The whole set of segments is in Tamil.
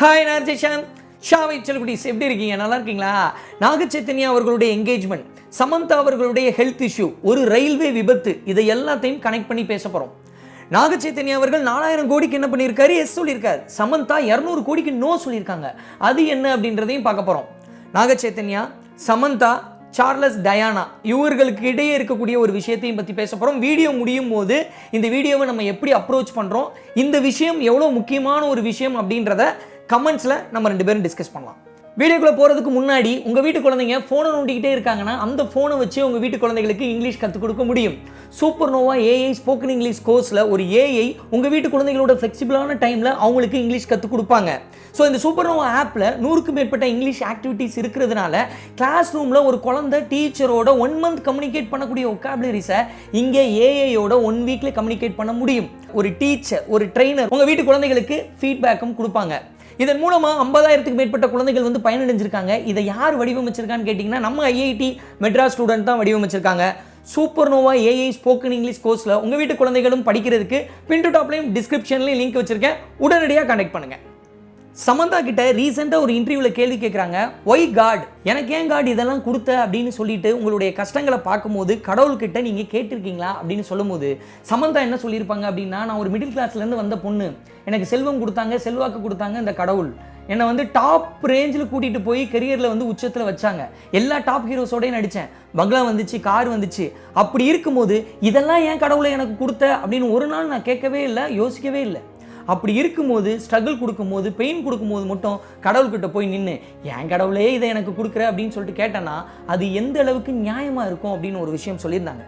ஹாய் நார்ஜேஷன் ஷாவை செல்குடிஸ் எப்படி இருக்கீங்க? நல்லா இருக்கீங்களா? நாகச்சைத்தன்யா அவர்களுடைய என்கேஜ்மெண்ட் சமந்தா அவர்களுடைய ஹெல்த் இஷ்யூ ஒரு ரயில்வே விபத்து இதை எல்லாத்தையும் கனெக்ட் பண்ணி பேச போகிறோம் நாகச்சைத்தன்யா அவர்கள் நாலாயிரம் கோடிக்கு என்ன பண்ணியிருக்காரு? எஸ் சொல்லியிருக்காரு. சமந்தா இரநூறு கோடிக்கு நோ சொல்லியிருக்காங்க. அது என்ன அப்படின்றதையும் பார்க்க போகிறோம் நாகச்சைத்தன்யா சமந்தா சார்லஸ் டயானா இவர்களுக்கு இடையே இருக்கக்கூடிய ஒரு விஷயத்தையும் பற்றி பேச போகிறோம் வீடியோ முடியும் போது இந்த வீடியோவை நம்ம எப்படி அப்ரோச் பண்ணுறோம் இந்த விஷயம் எவ்வளோ முக்கியமான ஒரு விஷயம் அப்படின்றத கமெண்ட்ஸில் நம்ம ரெண்டு பேரும் டிஸ்கஸ் பண்ணலாம். வீடியோக்குள்ளே போகிறதுக்கு முன்னாடி உங்கள் வீட்டு குழந்தைங்க ஃபோனை நோண்டிக்கிட்டே இருக்காங்கன்னா அந்த ஃபோனை வச்சு உங்கள் வீட்டு குழந்தைகளுக்கு இங்கிலீஷ் கற்றுக் கொடுக்க முடியும். Super Nova AI spoken English கோர்ஸில் ஒரு ஏஐ உங்கள் வீட்டு குழந்தைகளோட ஃப்ளெக்சிபிளான டைமில் அவங்களுக்கு இங்கிலீஷ் கற்றுக் கொடுப்பாங்க. ஸோ இந்த சூப்பர் நோவா ஆப்பில் நூறுக்கும் மேற்பட்ட இங்கிலீஷ் ஆக்டிவிட்டீஸ் இருக்கிறதுனால கிளாஸ் ரூமில் ஒரு குழந்தை டீச்சரோட ஒன் மந்த் கம்யூனிகேட் பண்ணக்கூடிய ஒக்காபுலரிஸை இங்கே ஏஐயோட ஒன் வீக்கில் கம்யூனிகேட் பண்ண முடியும். ஒரு டீச்சர் ஒரு ட்ரெயினர் உங்கள் வீட்டு குழந்தைகளுக்கு ஃபீட்பேக்கும் கொடுப்பாங்க. இதன் மூலமாக ஐம்பதாயிரத்துக்கு மேற்பட்ட குழந்தைகள் வந்து பயனடைஞ்சிருக்காங்க. இதை யார் வடிவமைச்சிருக்கான்னு கேட்டிங்கன்னா நம்ம ஐஐடி மெட்ராஸ் ஸ்டூடெண்ட் தான் வடிவமைச்சிருக்காங்க. Super Nova AI spoken English கோர்ஸில் உங்கள் வீட்டு குழந்தைகளும் படிக்கிறதுக்கு பின் டு டாப்லையும் டிஸ்கிரிப்ஷன்லையும் லிங்க் வச்சுருக்கேன். உடனடியாக கண்டெக்ட் பண்ணுங்கள் சமந்தா கிட்ட ரீசெண்டாக ஒரு இன்டர்வியூவில் கேள்வி கேட்குறாங்க ஒய் காட் எனக்கு ஏன் காட் இதெல்லாம் கொடுத்த? அப்படின்னு சொல்லிட்டு உங்களுடைய கஷ்டங்களை பார்க்கும்போது கடவுள்கிட்ட நீங்கள் கேட்டிருக்கீங்களா அப்படின்னு சொல்லும்போது சமந்தா என்ன சொல்லியிருப்பாங்க அப்படின்னா நான் ஒரு மிடில் கிளாஸ்லேருந்து வந்த பொண்ணு. எனக்கு செல்வம் கொடுத்தாங்க செல்வாக்கு கொடுத்தாங்க இந்த கடவுள். என்னை வந்து டாப் ரேஞ்சில் கூட்டிகிட்டு போய் கெரியரில் வந்து உச்சத்தில் வச்சாங்க. எல்லா டாப் ஹீரோஸோடையும் நடித்தேன் பங்களா வந்துச்சு கார் வந்துச்சு. அப்படி இருக்கும்போது இதெல்லாம் ஏன் கடவுளை எனக்கு கொடுத்த? அப்படின்னு ஒரு நாள் நான் கேட்கவே இல்லை யோசிக்கவே இல்லை. அப்படி இருக்கும்போது ஸ்ட்ரகிள் கொடுக்கும்போது பெயின் கொடுக்கும்போது மட்டும் கடவுள்கிட்ட போய் நின்று என் கடவுளே இதை எனக்கு கொடுக்குற அப்படின்னு சொல்லிட்டு கேட்டேன்னா அது எந்த அளவுக்கு நியாயமாக இருக்கும் அப்படின்னு ஒரு விஷயம் சொல்லியிருந்தாங்க.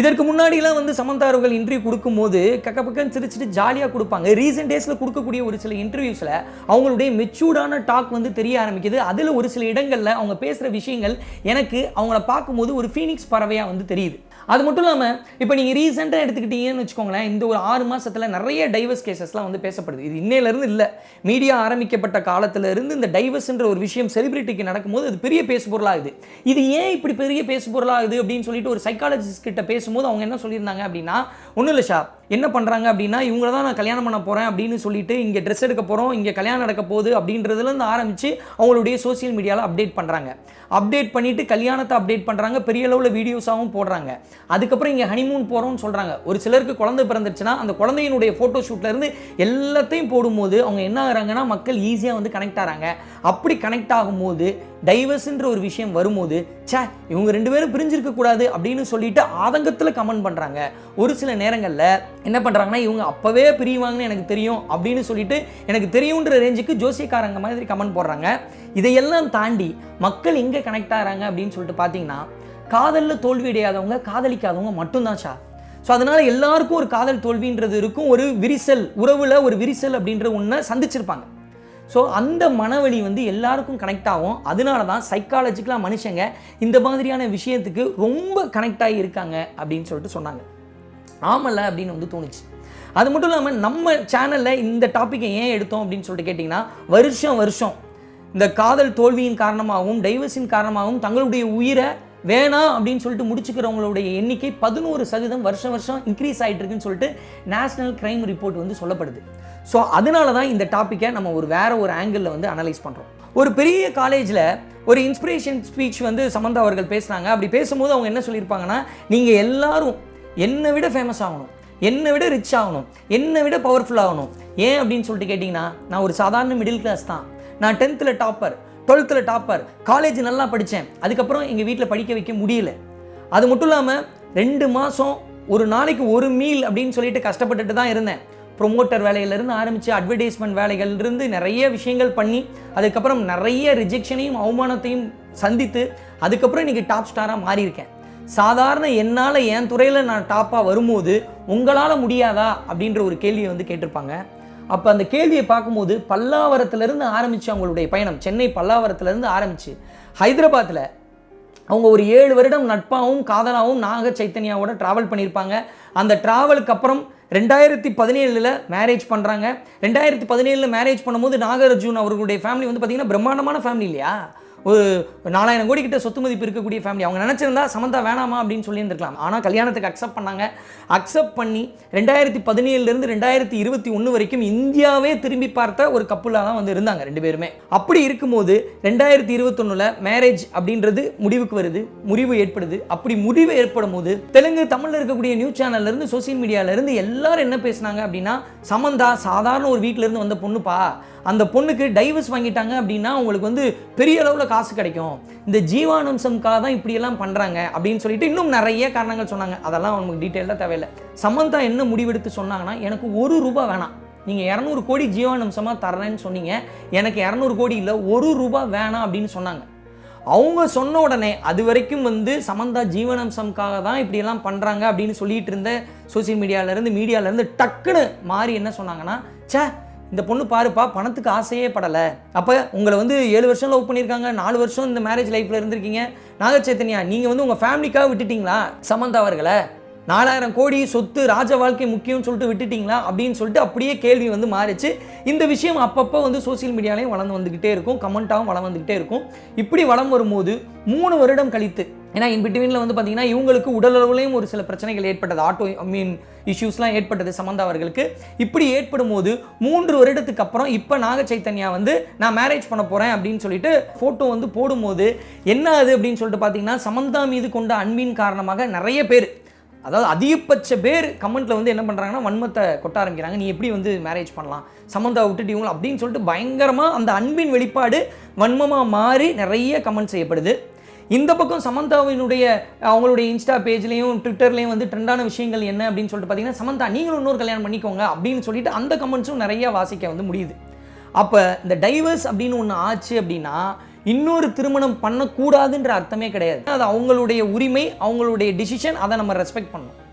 இதற்கு முன்னாடிலாம் வந்து சமந்தா அவர்கள் இன்டர்வியூ கொடுக்கும்போது கக்க பக்கம் சிரிச்சிட்டு ஜாலியாக கொடுப்பாங்க. ரீசெண்ட் டேஸில் கொடுக்கக்கூடிய ஒரு சில இன்டர்வியூஸில் அவங்களுடைய மெச்சூர்டான டாக் வந்து தெரிய ஆரம்பிக்குது. அதில் ஒரு சில இடங்களில் அவங்க பேசுகிற விஷயங்கள் எனக்கு அவங்கள பார்க்கும்போது ஒரு ஃபீனிக்ஸ் பறவையாக வந்து தெரியுது. அது மட்டும் இல்லாமல் இப்போ நீங்கள் ரீசெண்டாக எடுத்துக்கிட்டீங்கன்னு வச்சுக்கோங்களேன் இந்த ஒரு ஆறு மாதத்தில் நிறைய டைவர்ஸ் கேசஸ்லாம் வந்து பேசப்படுது. இது இன்னையிலேருந்து இல்லை. மீடியா ஆரம்பிக்கப்பட்ட காலத்திலேருந்து இந்த டைவர்ஸ்ன்ற ஒரு விஷயம் செலிபிரிட்டிக்கு நடக்கும்போது அது பெரிய பேசுபொருளாகுது. இது ஏன் இப்படி பெரிய பேசுபொருளாகுது அப்படின்னு சொல்லிட்டு ஒரு சைக்காலஜிஸ்ட் கிட்ட பேசும்போது அவங்க என்ன சொல்லியிருந்தாங்க அப்படின்னா ஒன்றும் இல்லை ஷா என்ன பண்ணுறாங்க அப்படின்னா இவங்கள தான் நான் கல்யாணம் பண்ண போகிறேன் அப்படின்னு சொல்லிட்டு இங்கே ட்ரெஸ் எடுக்க போகிறோம் இங்கே கல்யாணம் நடக்க போகுது அப்படின்றதுலேருந்து ஆரம்பித்து அவங்களுடைய சோஷியல் மீடியாவில் அப்டேட் பண்ணுறாங்க அப்டேட் பண்ணிவிட்டு கல்யாணத்தை அப்டேட் பண்ணுறாங்க பெரிய அளவில் வீடியோஸாகவும் போடுறாங்க. அதுக்கப்புறம் இங்கே ஹனிமூன் போகிறோம்னு சொல்கிறாங்க ஒரு சிலருக்கு குழந்தை பிறந்துருச்சுன்னா அந்த குழந்தையினுடைய ஃபோட்டோ ஷூட்லேருந்து எல்லாத்தையும் போடும்போது அவங்க என்ன ஆகிறாங்கன்னா மக்கள் ஈஸியாக வந்து கனெக்ட் ஆகிறாங்க அப்படி கனெக்ட் ஆகும்போது டைவர்ஸ்ன்ற ஒரு விஷயம் வரும்போது ச்சே இவங்க ரெண்டு பேரும் பிரிஞ்சிருக்க கூடாது அப்படின்னு சொல்லிட்டு ஆதங்கத்தில் கமெண்ட் பண்ணுறாங்க ஒரு சில நேரங்களில் என்ன பண்ணுறாங்கன்னா இவங்க அப்போவே பிரிவாங்கன்னு எனக்கு தெரியும் அப்படின்னு சொல்லிட்டு எனக்கு தெரியுன்ற ரேஞ்சுக்கு ஜோசியக்காரங்க மாதிரி கமெண்ட் போடுறாங்க. இதையெல்லாம் தாண்டி மக்கள் எங்கே கனெக்ட் ஆகிறாங்க அப்படின்னு சொல்லிட்டு பார்த்தீங்கன்னா காதலில் தோல்வி அடையாதவங்க காதலிக்காதவங்க மட்டும்தான் சார் ஸோ அதனால் எல்லாருக்கும் ஒரு காதல் தோல்வின்றது இருக்கும். ஒரு விரிசல் உறவில் ஒரு விரிசல் அப்படின்ற ஒன்றை சந்திச்சிருப்பாங்க. ஸோ அந்த மனவழி வந்து எல்லாருக்கும் கனெக்ட் ஆகும். அதனால தான் சைக்காலஜிக்கலாக மனுஷங்க இந்த மாதிரியான விஷயத்துக்கு ரொம்ப கனெக்ட் ஆகி இருக்காங்க அப்படின்னு சொல்லிட்டு சொன்னாங்க. ஆமல்ல அப்படின்னு வந்து தோணுச்சு. அது மட்டும் இல்லாமல் நம்ம சேனலில் இந்த டாப்பிக்கை ஏன் எடுத்தோம் அப்படின்னு சொல்லிட்டு கேட்டிங்கன்னா வருஷம் வருஷம் இந்த காதல் தோல்வியின் காரணமாகவும் டைவர்ஸின் காரணமாகவும் தங்களுடைய உயிரை வேணாம் அப்படின்னு சொல்லிட்டு முடிச்சுக்கிறவங்களுடைய எண்ணிக்கை பதினோரு சதவீதம் வருஷம் வருஷம் இன்க்ரீஸ் ஆகிட்டு இருக்குன்னு சொல்லிட்டு நேஷனல் கிரைம் ரிப்போர்ட் வந்து சொல்லப்படுது. ஸோ அதனால தான் இந்த டாப்பிக்கை நம்ம ஒரு வேற ஒரு ஆங்கிளில் வந்து அனலைஸ் பண்ணுறோம் ஒரு பெரிய காலேஜில் ஒரு இன்ஸ்பிரேஷன் ஸ்பீச் வந்து சமந்தா அவர்கள் பேசுனாங்க அப்படி பேசும்போது அவங்க என்ன சொல்லியிருப்பாங்கன்னா நீங்கள் எல்லாரும் என்னை விட ஃபேமஸ் ஆகணும். என்னை விட ரிச் ஆகணும். என்னை விட பவர்ஃபுல் ஆகணும். ஏன் அப்படின்னு சொல்லிட்டு கேட்டிங்கன்னா நான் ஒரு சாதாரண மிடில் கிளாஸ் தான். நான் டென்த்தில் டாப்பர் டுவெல்த்தில் டாப்பர் காலேஜ் நல்லா படித்தேன். அதுக்கப்புறம் எங்கள் வீட்டில் படிக்க வைக்க முடியல. அது மட்டும் இல்லாமல் ரெண்டு மாதம் ஒரு நாளைக்கு ஒரு மீல் அப்படின்னு சொல்லிட்டு கஷ்டப்பட்டுட்டு தான் இருந்தேன். ப்ரொமோட்டர் வேலையிலேருந்து ஆரம்பித்து அட்வர்டைஸ்மெண்ட் வேலைகள்லேருந்து நிறைய விஷயங்கள் பண்ணி அதுக்கப்புறம் நிறைய ரிஜெக்ஷனையும் அவமானத்தையும் சந்தித்து அதுக்கப்புறம் இன்றைக்கி டாப் ஸ்டாராக மாறியிருக்கேன். சாதாரண என்னால் என் துறையில் நான் டாப்பாக வரும்போது உங்களால் முடியாதா அப்படின்ற ஒரு கேள்வியை வந்து கேட்டிருப்பாங்க. அப்போ அந்த கேள்வியை பார்க்கும்போது பல்லாவரத்துலேருந்து ஆரம்பித்து அவங்களுடைய பயணம். சென்னை பல்லாவரத்துலேருந்து ஆரம்பித்து ஹைதராபாத்தில் அவங்க ஒரு ஏழு வருடம் நட்பாகவும் காதலாகவும் நாக சைத்தன்யாவோட ட்ராவல் பண்ணியிருப்பாங்க. அந்த ட்ராவலுக்கு அப்புறம் ரெண்டாயிரத்தி பதினேழில் மேரேஜ் பண்ணுறாங்க ரெண்டாயிரத்தி பதினேழில் மேரேஜ் பண்ணும்போது நாகார்ஜுன் அவர்களுடைய ஃபேமிலி வந்து பார்த்திங்கன்னா பிரம்மாண்டமான ஃபேமிலி இல்லையா? ஒரு நாலாயிரம் கோடி கிட்ட சொத்து மதிப்பு இருக்கக்கூடிய ஃபேமிலி அவங்க நினச்சிருந்தா சமந்தா வேணாமா அப்படின்னு சொல்லியிருந்திருக்கலாம். ஆனால் கல்யாணத்துக்கு அக்செப்ட் பண்ணாங்க. அக்செப்ட் பண்ணி ரெண்டாயிரத்தி பதினேழுலேருந்து ரெண்டாயிரத்தி இருபத்தி ஒன்று வரைக்கும் இந்தியாவே திரும்பி பார்த்த ஒரு கப்புலாக தான் வந்து இருந்தாங்க ரெண்டு பேருமே. அப்படி இருக்கும்போது ரெண்டாயிரத்தி இருபத்தொன்னுல மேரேஜ் அப்படின்றது முடிவுக்கு வருது முடிவு ஏற்படுது. அப்படி முடிவு ஏற்படும் போது தெலுங்கு தமிழில் இருக்கக்கூடிய நியூஸ் சேனல்லேருந்து சோசியல் மீடியால இருந்து எல்லாரும் என்ன பேசுனாங்க அப்படின்னா சமந்தா சாதாரண ஒரு வீட்டிலேருந்து இருந்து வந்த பொண்ணுப்பா. அந்த பொண்ணுக்கு டைவர்ஸ் வாங்கிட்டாங்க அப்படின்னா உங்களுக்கு வந்து பெரிய அளவில் காசு கிடைக்கும். இந்த ஜீவானம்சம்காக தான் இப்படியெல்லாம் பண்ணுறாங்க அப்படின்னு சொல்லிட்டு இன்னும் நிறைய காரணங்கள் சொன்னாங்க. அதெல்லாம் நமக்கு டீட்டெயிலாக தேவையில்லை. சமந்தா என்ன முடிவெடுத்து சொன்னாங்கன்னா எனக்கு ஒரு ரூபா வேணாம். நீங்கள் இரநூறு கோடி ஜீவானம்சமாக தரேன்னு சொன்னீங்க. எனக்கு இரநூறு கோடி இல்லை ஒரு ரூபா வேணாம் அப்படின்னு சொன்னாங்க. அவங்க சொன்ன உடனே அது வரைக்கும் வந்து சமந்தா ஜீவனம்சம்காக தான் இப்படியெல்லாம் பண்ணுறாங்க அப்படின்னு சொல்லிட்டு இருந்த சோசியல் மீடியாவிலேருந்து மீடியாவிலேருந்து டக்குன்னு மாறி என்ன சொன்னாங்கன்னா ச்சே இந்த பொண்ணு பாருப்பா பணத்துக்கு ஆசையே படலை. அப்போ உங்களை வந்து ஏழு வருஷம் லவ் பண்ணியிருக்காங்க நாலு வருஷம் இந்த மேரேஜ் லைஃப்பில் இருந்திருக்கீங்க. நாகச்சைத்தன்யா நீங்கள் வந்து உங்கள் ஃபேமிலிக்காக விட்டுட்டீங்களா? சமந்தா அவர்களை? நாலாயிரம் கோடி சொத்து ராஜ வாழ்க்கை முக்கியம்னு சொல்லிட்டு விட்டுட்டீங்களா? அப்படின்னு சொல்லிட்டு அப்படியே கேள்வி வந்து மாறிச்சு. இந்த விஷயம் அப்பப்போ வந்து சோசியல் மீடியாலையும் வளர்ந்து வந்துக்கிட்டே இருக்கும். கமெண்ட்டாகவும் வளம் வந்துக்கிட்டே இருக்கும். இப்படி வளம் வரும்போது மூணு வருடம் கழித்து ஏன்னா இன் பிட்வீனில் வந்து பார்த்தீங்கன்னா இவங்களுக்கு உடலளவுலையும் ஒரு சில பிரச்சனைகள் ஏற்பட்டது. ஆட்டோ ஐ மீன் இஷ்யூஸ்லாம் ஏற்பட்டது சமந்தா அவர்களுக்கு. இப்படி ஏற்படும் போது மூன்று வருடத்துக்கு அப்புறம் இப்போ நாக சைத்தன்யா வந்து நான் மேரேஜ் பண்ண போகிறேன் அப்படின்னு சொல்லிட்டு ஃபோட்டோ வந்து போடும்போது என்ன அது? அப்படின்னு சொல்லிட்டு பார்த்தீங்கன்னா சமந்தா மீது கொண்ட அன்பின் காரணமாக நிறைய பேர் அதாவது அதிகபட்ச பேர் கமெண்ட்டில் வந்து என்ன பண்ணுறாங்கன்னா வன்மத்தை கொட்ட ஆரம்பிக்கிறாங்க நீ எப்படி வந்து மேரேஜ் பண்ணலாம்? சம்மந்தா விட்டுட்டு இவங்கள அப்படின்னு சொல்லிட்டு பயங்கரமாக அந்த அன்பின் வெளிப்பாடு வன்மமாக மாறி நிறைய கமெண்ட் செய்யப்படுது. இந்த பக்கம் சமந்தாவினுடைய அவங்களுடைய இன்ஸ்டா பேஜ்லேயும் ட்விட்டர்லேயும் வந்து ட்ரெண்டான விஷயங்கள் என்ன அப்படின்னு சொல்லிட்டு பார்த்தீங்கன்னா சமந்தா நீங்களும் இன்னொரு கல்யாணம் பண்ணிக்கோங்க அப்படின்னு சொல்லிட்டு அந்த கமெண்ட்ஸும் நிறைய வாசிக்க வந்து முடியுது. அப்போ இந்த டைவர்ஸ் அப்படின்னு ஒன்று ஆச்சு அப்படின்னா இன்னொரு திருமணம் பண்ணக்கூடாதுன்ற அர்த்தமே கிடையாது. அது அவங்களுடைய உரிமை அவங்களுடைய டிசிஷன் அதை நம்ம ரெஸ்பெக்ட் பண்ணணும்.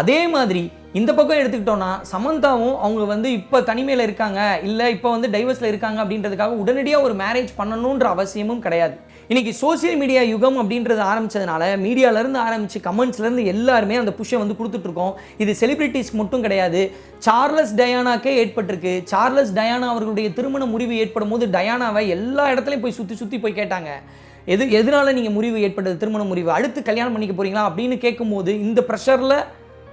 அதே மாதிரி இந்த பக்கம் எடுத்துக்கிட்டோன்னா சமந்தாவும் அவங்க வந்து இப்போ தனிமையில் இருக்காங்க இல்லை இப்போ வந்து டைவர்ஸில் இருக்காங்க அப்படின்றதுக்காக உடனடியாக ஒரு மேரேஜ் பண்ணணுன்ற அவசியமும் கிடையாது. இன்றைக்கி சோஷியல் மீடியா யுகம் அப்படின்றது ஆரம்பித்ததுனால மீடியாவிலேருந்து ஆரம்பித்து கமெண்ட்ஸ்லேருந்து எல்லாருமே அந்த புஷ்ஷை வந்து கொடுத்துட்ருக்கோம் இது செலிப்ரிட்டிஸ் மட்டும் கிடையாது. சார்லஸ் டயானாக்கே ஏற்பட்டிருக்கு. சார்லஸ் டயானா அவர்களுடைய திருமண முறிவு ஏற்படும் போது டயானாவை எல்லா இடத்துலையும் போய் சுற்றி சுற்றி போய் கேட்டாங்க. எது எதனால நீங்கள் முறிவு ஏற்பட்டது திருமண முறிவு அடுத்து கல்யாணம் பண்ணிக்க போகிறீங்களா அப்படின்னு கேட்கும்போது இந்த ப்ரெஷரில்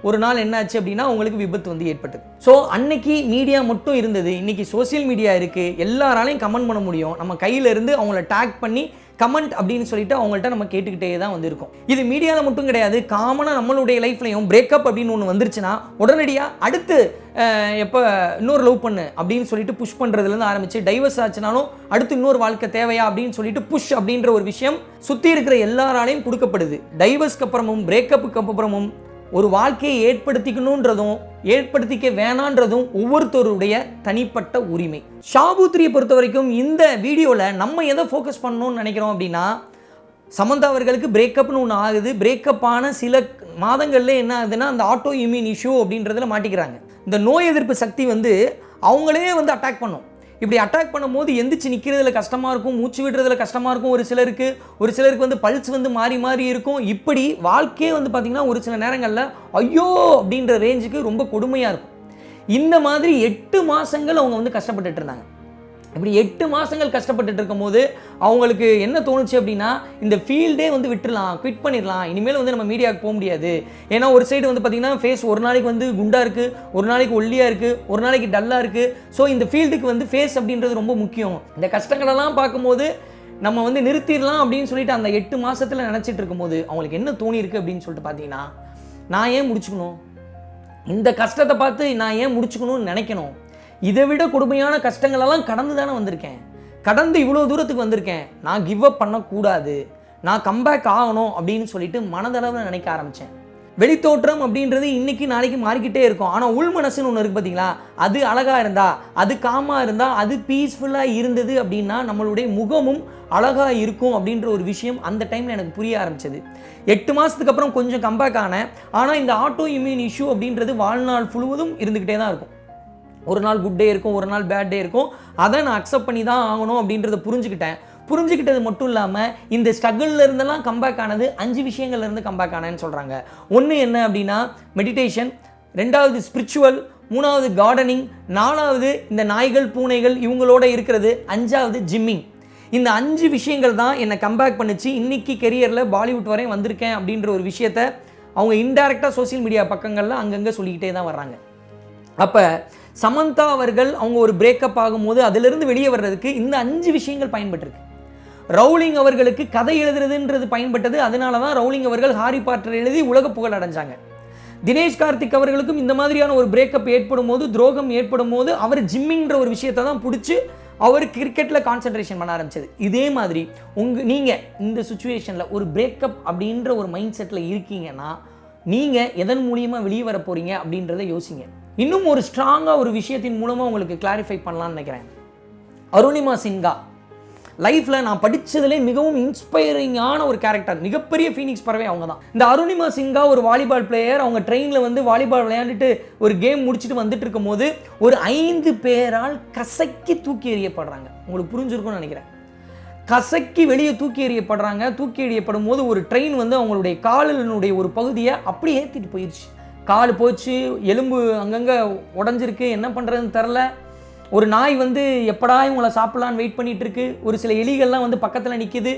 ஒரு நாள் என்னாச்சு அப்படின்னா உங்களுக்கு விபத்து வந்து ஏற்பட்டது. ஸோ அன்னைக்கு மீடியா மட்டும் இருந்தது. இன்னைக்கு சோஷியல் மீடியா இருக்குது எல்லாராலையும் கமெண்ட் பண்ண முடியும். நம்ம கையில இருந்து அவங்கள டேக் பண்ணி கமெண்ட் அப்படின்னு சொல்லிட்டு அவங்கள்ட்ட நம்ம கேட்டுக்கிட்டே தான் வந்திருக்கோம். இது மீடியாவில் மட்டும் கிடையாது. காமனாக நம்மளுடைய லைஃப்லையும் பிரேக்கப் அப்படின்னு ஒன்று வந்துருச்சுன்னா உடனடியாக அடுத்து எப்போ இன்னொரு லவ் பண்ணு அப்படின்னு சொல்லிட்டு புஷ் பண்ணுறதுலேருந்து ஆரம்பிச்சு டைவர்ஸ் ஆச்சுனாலும் அடுத்து இன்னொரு வாழ்க்கை தேவையா அப்படின்னு சொல்லிட்டு புஷ் அப்படின்ற ஒரு விஷயம் சுற்றி இருக்கிற எல்லாராலையும் கொடுக்கப்படுது. டைவர்ஸ்க்கு அப்புறமும் பிரேக்கப்புக்கு அப்புறமும் ஒரு வாழ்க்கையை ஏற்படுத்திக்கணுன்றதும் ஏற்படுத்திக்க வேணான்றதும் ஒவ்வொருத்தருடைய தனிப்பட்ட உரிமை. ஷாபூத்ரியை பொறுத்த வரைக்கும் இந்த வீடியோவில் நம்ம எதை ஃபோக்கஸ் பண்ணணும்னு நினைக்கிறோம் அப்படின்னா சமந்தா அவர்களுக்கு பிரேக்கப்னு ஒன்று ஆகுது. பிரேக்கப் ஆன சில மாதங்கள்ல என்ன ஆகுதுன்னா அந்த ஆட்டோ இம்யூன் இஷ்யூ அப்படின்றதுல மாட்டிக்கிறாங்க. இந்த நோய் எதிர்ப்பு சக்தி வந்து அவங்களே வந்து அட்டாக் பண்ணும். இப்படி அட்டாக் பண்ணும்போது எந்திரிச்சு நிற்கிறதுல கஷ்டமாக இருக்கும் மூச்சு விடுறதுல கஷ்டமாக இருக்கும். ஒரு சிலருக்கு ஒரு சிலருக்கு வந்து பல்ஸ் வந்து மாறி மாறி இருக்கும். இப்படி வாழ்க்கையே வந்து பார்த்திங்கன்னா ஒரு சில நேரங்களில் ஐயோ அப்படின்ற ரேஞ்சுக்கு ரொம்ப கொடுமையாக இருக்கும். இந்த மாதிரி எட்டு மாதங்கள் அவங்க வந்து கஷ்டப்பட்டுட்டு இருந்தாங்க. இப்படி எட்டு மாதங்கள் கஷ்டப்பட்டுட்டு இருக்கும்போது அவங்களுக்கு என்ன தோணுச்சு அப்படின்னா இந்த ஃபீல்டே வந்து விட்டுறலாம் குவிட் பண்ணிடலாம். இனிமேல் வந்து நம்ம மீடியாவுக்கு போக முடியாது. ஏன்னா ஒரு சைடு வந்து பார்த்திங்கன்னா ஃபேஸ் ஒரு நாளைக்கு வந்து குண்டாக இருக்குது ஒரு நாளைக்கு ஒல்லியாக இருக்குது ஒரு நாளைக்கு டல்லாக இருக்குது ஸோ இந்த ஃபீல்டுக்கு வந்து ஃபேஸ் அப்படின்றது ரொம்ப முக்கியம். இந்த கஷ்டங்களெல்லாம் பார்க்கும்போது நம்ம வந்து நிறுத்திடலாம் அப்படின்னு சொல்லிட்டு அந்த எட்டு மாதத்தில் நினச்சிட்டு இருக்கும்போது அவங்களுக்கு என்ன தோணிருக்கு அப்படின்னு சொல்லிட்டு பார்த்தீங்கன்னா நான் ஏன் முடிச்சுக்கணும்? இந்த கஷ்டத்தை பார்த்து நான் ஏன் முடிச்சுக்கணும்னு நினைக்கணும்? இதை விட கொடுமையான கஷ்டங்களெல்லாம் கடந்து தானே வந்திருக்கேன். கடந்து இவ்வளோ தூரத்துக்கு வந்திருக்கேன். நான் கிவ் அப் பண்ணக்கூடாது. நான் கம்பேக் ஆகணும் அப்படின்னு சொல்லிட்டு மனதளவில் நினைக்க ஆரம்பித்தேன் வெளித்தோற்றம் அப்படின்றது இன்னைக்கு நாளைக்கு மாறிக்கிட்டே இருக்கும். ஆனால் உள் மனசுன்னு ஒன்று இருக்குது பார்த்தீங்களா அது அழகாக இருந்தா அது காமாக இருந்தால் அது பீஸ்ஃபுல்லாக இருந்தது அப்படின்னா நம்மளுடைய முகமும் அழகாக இருக்கும் அப்படின்ற ஒரு விஷயம் அந்த டைமில் எனக்கு புரிய ஆரம்பிச்சது. எட்டு மாதத்துக்கு அப்புறம் கொஞ்சம் கம்பேக் ஆனேன். ஆனால் இந்த ஆட்டோ இம்யூன் இஷ்யூ அப்படின்றது வாழ்நாள் முழுவதும் இருந்துக்கிட்டே தான் இருக்கும். ஒரு நாள் குட் டே இருக்கும் ஒரு நாள் பேட் டே இருக்கும். அதை நான் அக்செப்ட் பண்ணி தான் ஆகணும் அப்படின்றத புரிஞ்சுக்கிட்டேன். புரிஞ்சுக்கிட்டது மட்டும் இல்லாமல் இந்த ஸ்ட்ரகிளில் இருந்தெல்லாம் கம்பேக் ஆனது அஞ்சு விஷயங்கள்லேருந்து கம்பேக் ஆனேன்னு சொல்கிறாங்க ஒன்று என்ன அப்படின்னா மெடிடேஷன் ரெண்டாவது ஸ்பிரிச்சுவல் மூணாவது கார்டனிங் நாலாவது இந்த நாய்கள் பூனைகள் இவங்களோட இருக்கிறது அஞ்சாவது ஜிம்மிங் இந்த அஞ்சு விஷயங்கள் தான் என்னை கம்பேக் பண்ணுச்சு. இன்னைக்கு கெரியரில் பாலிவுட் வரையும் வந்திருக்கேன் அப்படின்ற ஒரு விஷயத்த அவங்க இன்டைரக்டாக சோஷியல் மீடியா பக்கங்களில் அங்கங்கே சொல்லிக்கிட்டே தான் வர்றாங்க. அப்போ சமந்தா அவர்கள் அவங்க ஒரு பிரேக்கப் ஆகும்போது அதிலிருந்து வெளியே வர்றதுக்கு இந்த அஞ்சு விஷயங்கள் பயன்பட்டிருக்கு. ரவுலிங் அவர்களுக்கு கதை எழுதுறதுன்றது பயன்பட்டது அதனால தான் ரவுலிங் அவர்கள் ஹாரி பாட்டர் எழுதி உலக புகழ் அடைஞ்சாங்க. தினேஷ் கார்த்திக் அவர்களுக்கும் இந்த மாதிரியான ஒரு பிரேக்கப் ஏற்படும் போது துரோகம் ஏற்படும் போது அவர் ஜிம்மிங்கிற ஒரு விஷயத்தை தான் பிடிச்சி அவர் கிரிக்கெட்டில் கான்சென்ட்ரேஷன் பண்ண ஆரம்பிச்சது. இதே மாதிரி உங்கள் நீங்கள் இந்த சுச்சுவேஷனில் ஒரு பிரேக்கப் அப்படின்ற ஒரு மைண்ட் செட்டில் இருக்கீங்கன்னா நீங்கள் எதன் மூலியமாக வெளியே வர போகிறீங்க அப்படின்றத யோசிங்க. இன்னும் ஒரு ஸ்ட்ராங்காக ஒரு விஷயத்தின் மூலமாக உங்களுக்கு கிளாரிஃபை பண்ணலான்னு நினைக்கிறேன். அருணிமா சின்ஹா லைஃப்பில் நான் படித்ததுலே மிகவும் இன்ஸ்பைரிங்கான ஒரு கேரக்டர் மிகப்பெரிய ஃபீனிக்ஸ் பறவை அவங்க தான் இந்த அருணிமா சிங்கா ஒரு வாலிபால் பிளேயர் அவங்க ட்ரெயினில் வந்து வாலிபால் விளையாண்டுட்டு ஒரு கேம் முடிச்சுட்டு வந்துட்டு இருக்கும்போது ஒரு ஐந்து பேரால் கசக்கி தூக்கி எறியப்படுறாங்க. உங்களுக்கு புரிஞ்சிருக்கும்னு நினைக்கிறேன். கசக்கி வெளியே தூக்கி எறியப்படுறாங்க. தூக்கி எறியப்படும் போது ஒரு ட்ரெயின் வந்து அவங்களுடைய காலினுடைய ஒரு பகுதியை அப்படியே ஏற்றிட்டு போயிடுச்சு கால் போச்சு எலும்பு அங்கங்கே உடஞ்சிருக்கு என்ன பண்ணுறதுன்னு தெரில ஒரு நாய் வந்து எப்படா இவங்கள சாப்பிட்லான்னு வெயிட் பண்ணிகிட்ருக்கு இருக்கு ஒரு சில எலிகள்லாம் வந்து பக்கத்தில் நிற்கிது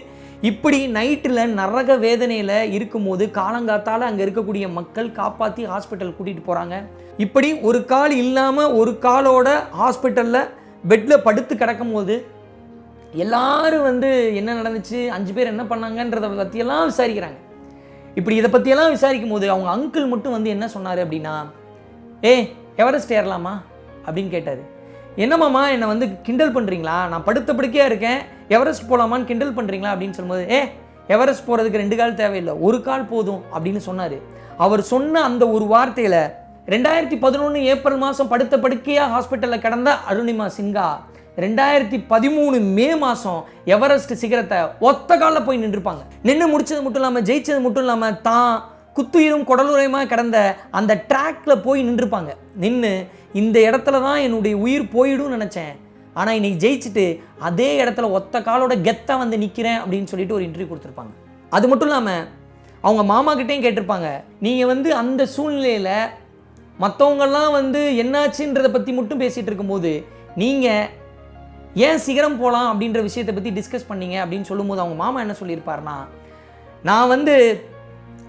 இப்படி நைட்டில் நரக வேதனையில் இருக்கும்போது காலங்காத்தால் அங்கே இருக்கக்கூடிய மக்கள் காப்பாற்றி ஹாஸ்பிட்டல் கூட்டிகிட்டு போகிறாங்க இப்படி ஒரு கால் இல்லாமல் ஒரு காலோட ஹாஸ்பிட்டலில் பெட்டில் படுத்து கிடக்கும் போது எல்லாரும் வந்து என்ன நடந்துச்சு? அஞ்சு பேர் என்ன பண்ணாங்கன்றதை பற்றியெல்லாம் விசாரிக்கிறாங்க. இப்படி இதை பற்றியெல்லாம் விசாரிக்கும் போது அவங்க அங்கிள் மட்டும் வந்து என்ன சொன்னார் அப்படின்னா ஏ எவரெஸ்ட் ஏறலாமா? அப்படின்னு கேட்டார். என்னம்மாம்மா என்னை வந்து கிண்டல் பண்ணுறீங்களா நான் படுத்த படுக்கையாக இருக்கேன். எவரெஸ்ட் போகலாமான்னு கிண்டல் பண்ணுறீங்களா அப்படின்னு சொல்லும்போது ஏ எவரெஸ்ட் போகிறதுக்கு ரெண்டு கால் தேவையில்லை. ஒரு கால் போதும் அப்படின்னு சொன்னார். அவர் சொன்ன அந்த ஒரு வார்த்தையில் ரெண்டாயிரத்தி பதினொன்று ஏப்ரல் மாதம் படுத்த படுக்கையாக ஹாஸ்பிட்டலில் கிடந்த அருணிமா சின்ஹா ரெண்டாயிரத்தி பதிமூணு மே மாதம் எவரெஸ்ட் சிகரத்தை ஒத்த காலில் போய் நின்றுருப்பாங்க நின்று முடிச்சது மட்டும் இல்லாமல் ஜெயிச்சது மட்டும் இல்லாமல் தான் குத்துயிரும் குடலுரையுமா கிடந்த அந்த ட்ராக்ல போய் நின்றுருப்பாங்க நின்று இந்த இடத்துல தான் என்னுடைய உயிர் போயிடும்னு நினச்சேன். ஆனால் இன்னைக்கு ஜெயிச்சுட்டு அதே இடத்துல ஒத்த காலோட கெத்தாக வந்து நிற்கிறேன் அப்படின்னு சொல்லிட்டு ஒரு இன்டர்வியூ கொடுத்துருப்பாங்க. அது மட்டும் இல்லாமல் அவங்க மாமா கிட்டேயும் கேட்டிருப்பாங்க நீங்கள் வந்து அந்த சூழ்நிலையில் மற்றவங்கெல்லாம் வந்து என்னாச்சுன்றதை பற்றி மட்டும் பேசிகிட்டு இருக்கும்போது நீங்கள் ஏன் சிகரம் போகலாம் அப்படின்ற விஷயத்தை பற்றி டிஸ்கஸ் பண்ணீங்க அப்படின்னு சொல்லும்போது அவங்க மாமா என்ன சொல்லியிருப்பாருன்னா நான் வந்து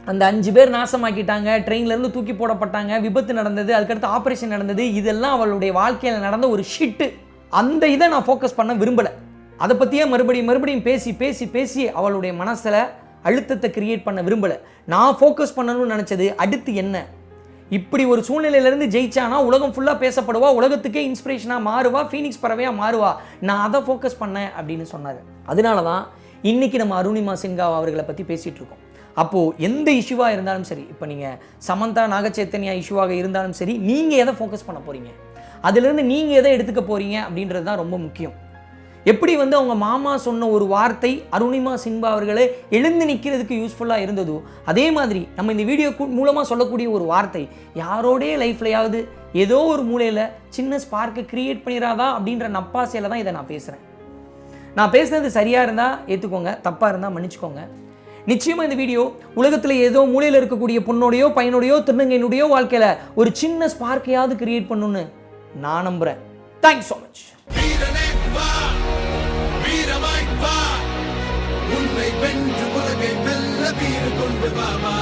அந்த அஞ்சு பேர் நாசமாக்கிட்டாங்க ட்ரெயின்லேருந்து தூக்கி போடப்பட்டாங்க விபத்து நடந்தது அதுக்கடுத்து ஆப்ரேஷன் நடந்தது இதெல்லாம் அவளுடைய வாழ்க்கையில் நடந்த ஒரு ஷிட்டு அந்த இதை நான் ஃபோக்கஸ் பண்ண விரும்பலை. அதை பற்றியே மறுபடியும் மறுபடியும் பேசி பேசி பேசி அவளுடைய மனசில் அழுத்தத்தை கிரியேட் பண்ண விரும்பலை. நான் ஃபோக்கஸ் பண்ணணும்னு நினச்சது அடுத்து என்ன? இப்படி ஒரு சூழ்நிலையிலேருந்து ஜெயிச்சானா உலகம் ஃபுல்லாக பேசப்படுவா உலகத்துக்கே இன்ஸ்பிரேஷனாக மாறுவா ஃபீனிக்ஸ் பறவையாக மாறுவா நான் அதை ஃபோக்கஸ் பண்ணேன் அப்படின்னு சொன்னார். அதனால தான் இன்னைக்கு நம்ம அருணிமா சின்ஹா அவர்களை பற்றி பேசிகிட்டு இருக்கோம். அப்போது எந்த இஷ்யூவாக இருந்தாலும் சரி இப்போ நீங்கள் சமந்தா நாகச்சைத்தன்யா இஷ்யூவாக இருந்தாலும் சரி நீங்கள் எதை ஃபோக்கஸ் பண்ண போகிறீங்க அதிலிருந்து நீங்கள் எதை எடுத்துக்க போகிறீங்க அப்படின்றது தான் ரொம்ப முக்கியம். எப்படி வந்து அவங்க மாமா சொன்ன ஒரு வார்த்தை அருணிமா சின்பா அவர்களே எழுந்து நிற்கிறதுக்கு யூஸ்ஃபுல்லாக இருந்ததோ அதே மாதிரி நம்ம இந்த வீடியோ மூலமாக சொல்லக்கூடிய ஒரு வார்த்தை யாரோடைய லைஃப்லையாவது ஏதோ ஒரு மூலையில் சின்ன ஸ்பார்க்கை க்ரியேட் பண்ணிடாதா அப்படின்ற நப்பாசையில் தான் இதை நான் பேசுகிறேன் நான் பேசுனது சரியாக இருந்தால் ஏற்றுக்கோங்க தப்பாக இருந்தால் மன்னிச்சுக்கோங்க. நிச்சயமாக இந்த வீடியோ உலகத்தில் ஏதோ மூலையில் இருக்கக்கூடிய பொண்ணோடையோ பையனோடையோ திருநங்கையினுடையோ வாழ்க்கையில் ஒரு சின்ன ஸ்பார்க்கையாவது கிரியேட் பண்ணுன்னு நான் நம்புகிறேன் தேங்க்ஸ் ஸோ மச் உன்னை வென்று உலகை வெல்ல வீறு கொண்டு வா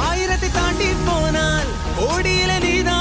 ஆயிரத்தை தாண்டி போனால் ஓடியில நீதான்